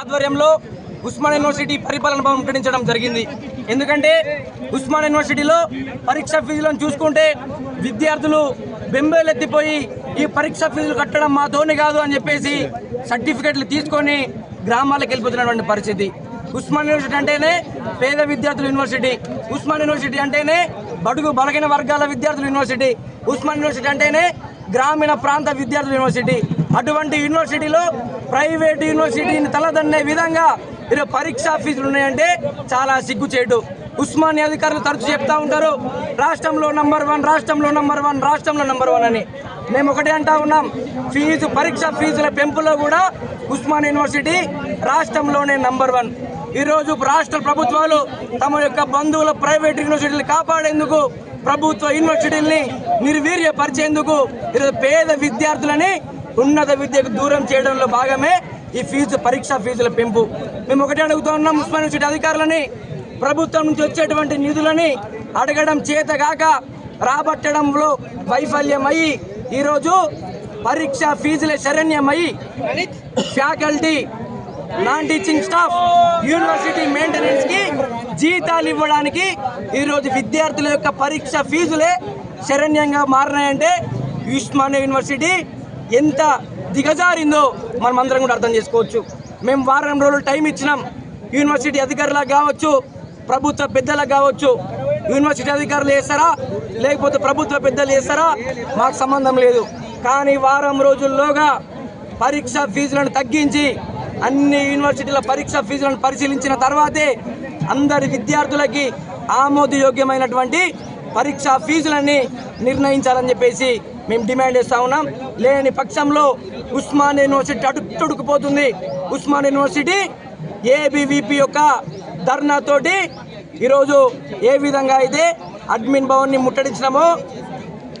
ఆధ్వర్యంలో ఉస్మాన్ యూనివర్సిటీ పరిపాలన భవన్ ముట్టడించడం జరిగింది. ఎందుకంటే ఉస్మాన్ యూనివర్సిటీలో పరీక్ష ఫీజులను చూసుకుంటే విద్యార్థులు బెంబేలెత్తిపోయి ఈ పరీక్ష ఫీజులు కట్టడం మాతోనే కాదు అని చెప్పేసి సర్టిఫికెట్లు తీసుకొని గ్రామాలకు వెళ్ళిపోతున్నటువంటి పరిస్థితి. ఉస్మాన్ యూనివర్సిటీ అంటేనే పేద విద్యార్థుల యూనివర్సిటీ. ఉస్మాన్ యూనివర్సిటీ అంటేనే బడుగు బలగిన వర్గాల విద్యార్థుల యూనివర్సిటీ. ఉస్మాన్ యూనివర్సిటీ అంటేనే గ్రామీణ ప్రాంత విద్యార్థుల యూనివర్సిటీ. అటువంటి యూనివర్సిటీలో ప్రైవేట్ యూనివర్సిటీని తలదన్నే విధంగా ఈరోజు పరీక్షా ఫీజులు ఉన్నాయంటే చాలా సిగ్గుచేటు. ఉస్మానియా అధికారులు తరచు చెప్తా ఉంటారు రాష్ట్రంలో నంబర్ వన్ రాష్ట్రంలో నంబర్ వన్ రాష్ట్రంలో నంబర్ వన్ అని. మేము ఒకటే అంటా ఉన్నాం ఫీజు పరీక్ష ఫీజుల పెంపులో కూడా ఉస్మాన్ యూనివర్సిటీ రాష్ట్రంలోనే నంబర్ వన్. ఈరోజు రాష్ట్ర ప్రభుత్వాలు తమ యొక్క బంధువుల ప్రైవేట్ యూనివర్సిటీలు కాపాడేందుకు ప్రభుత్వ యూనివర్సిటీల్ని నిర్వీర్యపరిచేందుకు ఈరోజు పేద విద్యార్థులని ఉన్నత విద్యకు దూరం చేయడంలో భాగమే ఈ ఫీజు పరీక్ష ఫీజుల పెంపు. మేము ఒకటే అడుగుతూ ఉన్నాం ఉస్మాన్ యూనివర్సిటీ అధికారులని ప్రభుత్వం నుంచి వచ్చేటువంటి నిధులని అడగడం చేతగాక రాబట్టడంలో వైఫల్యమయ్యి ఈరోజు పరీక్ష ఫీజుల శరణ్యమయ్యి faculty non teaching staff university మెయింటెనెన్స్కి జీతాలు ఇవ్వడానికి ఈరోజు విద్యార్థుల యొక్క పరీక్ష ఫీజులే శరణ్యంగా మారినాయంటే ఉస్మానియా యూనివర్సిటీ ఎంత దిగజారిందో మనం అందరం కూడా అర్థం చేసుకోవచ్చు. మేము వారం రోజులు టైం ఇచ్చినాం. యూనివర్సిటీ అధికారులకు కావచ్చు ప్రభుత్వ పెద్దలకు కావచ్చు. యూనివర్సిటీ అధికారులు వేస్తారా? లేకపోతే ప్రభుత్వ పెద్దలు వేస్తారా? మాకు సంబంధం లేదు. కానీ వారం రోజుల్లోగా పరీక్ష ఫీజులను తగ్గించి అన్ని యూనివర్సిటీల పరీక్ష ఫీజులను పరిశీలించిన తర్వాతే అందరి విద్యార్థులకి ఆమోదయోగ్యమైనటువంటి పరీక్షా ఫీజులని నిర్ణయించాలని చెప్పేసి మేము డిమాండ్ చేస్తూ ఉన్నాం. లేని పక్షంలో ఉస్మాన్ యూనివర్సిటీ అడుగుతుడుకుపోతుంది ఉస్మాన్ యూనివర్సిటీ ఏబీవీపీ యొక్క ధర్నాతోటి ఈరోజు ఏ విధంగా అయితే అడ్మిన్ భవన్ని ముట్టడించినామో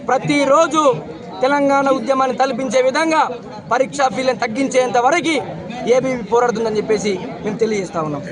ప్రతిరోజు తెలంగాణ ఉద్యమాన్ని తలపించే విధంగా పరీక్షా ఫీలను తగ్గించేంత వరకు ఏబీవీ పోరాడుతుందని చెప్పేసి మేము తెలియజేస్తా ఉన్నాం.